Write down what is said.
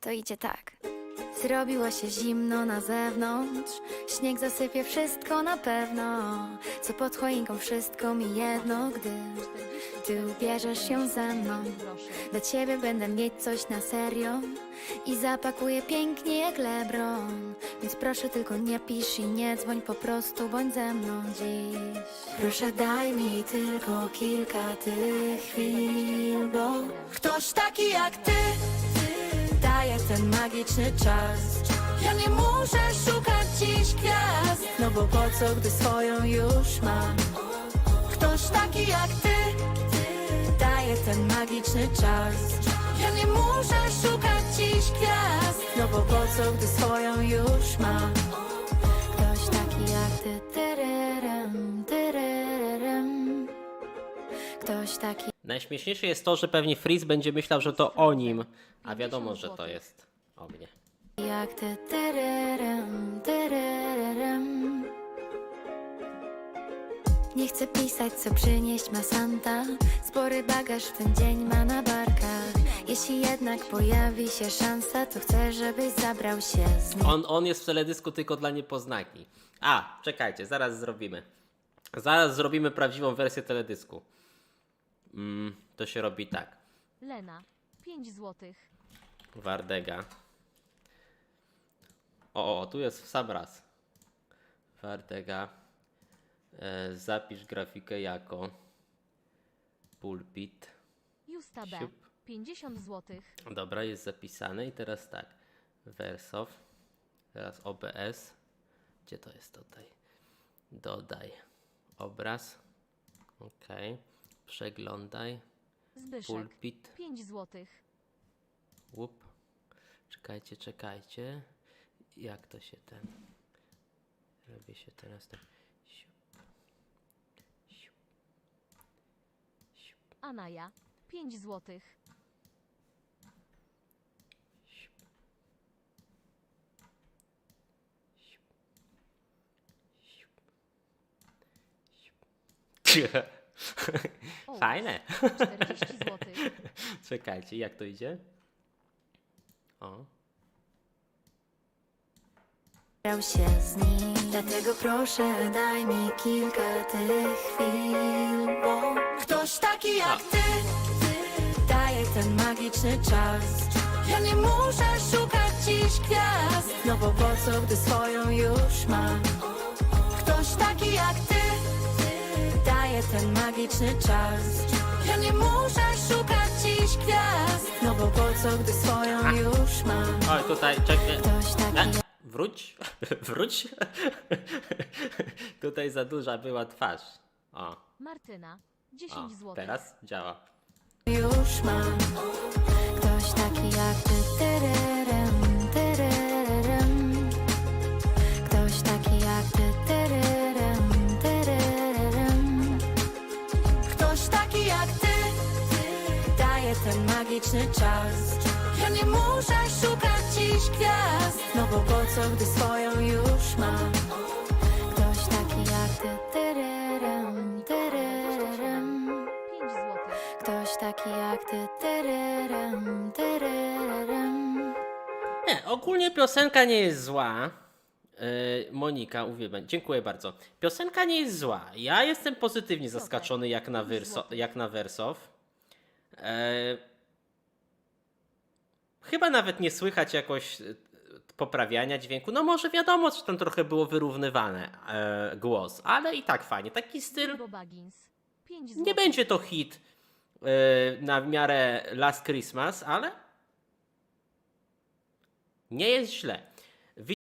To idzie tak. Zrobiło się zimno na zewnątrz, śnieg zasypie wszystko na pewno. Co pod choinką wszystko mi jedno, gdy ty ubierzesz się ze mną. Dla ciebie będę mieć coś na serio i zapakuję pięknie jak Lebron. Więc proszę tylko nie pisz i nie dzwoń, po prostu bądź ze mną dziś. Proszę daj mi tylko kilka tych chwil, bo ktoś taki jak ty daje ten magiczny czas. Ja nie muszę szukać dziś gwiazd, no bo po co, gdy swoją już mam. Ktoś taki jak ty daje ten magiczny czas. Ja nie muszę szukać dziś gwiazd, no bo po co, gdy swoją już mam. Ktoś taki jak ty, tyryrym, tyryrym. Ktoś taki Najśmieszniejsze jest to, że pewnie Freeze będzie myślał, że to o nim, a 50 wiadomo, że to jest o mnie. jak ty, tyryrym, tyryrym. Nie chcę pisać, co przynieść ma Santa. Spory bagaż w ten dzień ma na barkach. Jeśli jednak pojawi się szansa, to chcę, żebyś zabrał się z nim. On, on jest w teledysku tylko dla niepoznaki. A, czekajcie, zaraz zrobimy. Zaraz zrobimy prawdziwą wersję teledysku. Mm, to się robi tak. Lena, 5 złotych. Wardega. O, o, tu jest w sam raz. Wardega. E, zapisz grafikę jako pulpit. Justa B, Siup. 50 złotych. Dobra, jest zapisane i teraz tak. Wersow. Teraz OBS. Gdzie to jest tutaj? Dodaj obraz. Ok. Przeglądaj. Zbyszek, Pulpit. 5 złotych. Łup. Czekajcie, czekajcie. Jak to się ten. Robi się teraz tak. Anaja, 5 złotych. Ołów, Fajne. 40 złotych. Czekajcie, jak to idzie? O. Zabrał się z nim. Dlatego proszę, daj mi kilka tych chwil, bo ktoś taki jak ty daje ten magiczny czas. Ja nie muszę szukać dziś gwiazd, no bo po co, gdy swoją już mam. Ktoś taki jak ty ten magiczny czas. Ja nie muszę szukać dziś gwiazd, no bo po co, gdy swoją już mam. Oj, tutaj, czekaj. Ktoś taki E, jak wróć, wróć. tutaj za duża była twarz. O, Martyna, 10 o złotych. teraz działa. już mam magiczny czas Ja nie muszę szukać dziś gwiazd No bo po co, gdy swoją już mam Ktoś taki jak ty tyryrym, tyryrym 5 złotych. Ktoś taki jak ty, tyryrym, tyryrym. Nie, ogólnie piosenka nie jest zła. Yy, Monika, uwielbiam. Dziękuję bardzo. Piosenka nie jest zła. Ja jestem pozytywnie zaskoczony jak na, wyrso, jak na Wersow. E, chyba nawet nie słychać jakoś e, poprawiania dźwięku. No może wiadomo, że tam trochę było wyrównywane e, głos, ale i tak fajnie. Taki styl Bo Baggins, 5 nie będzie to hit e, na miarę Last Christmas, ale nie jest źle.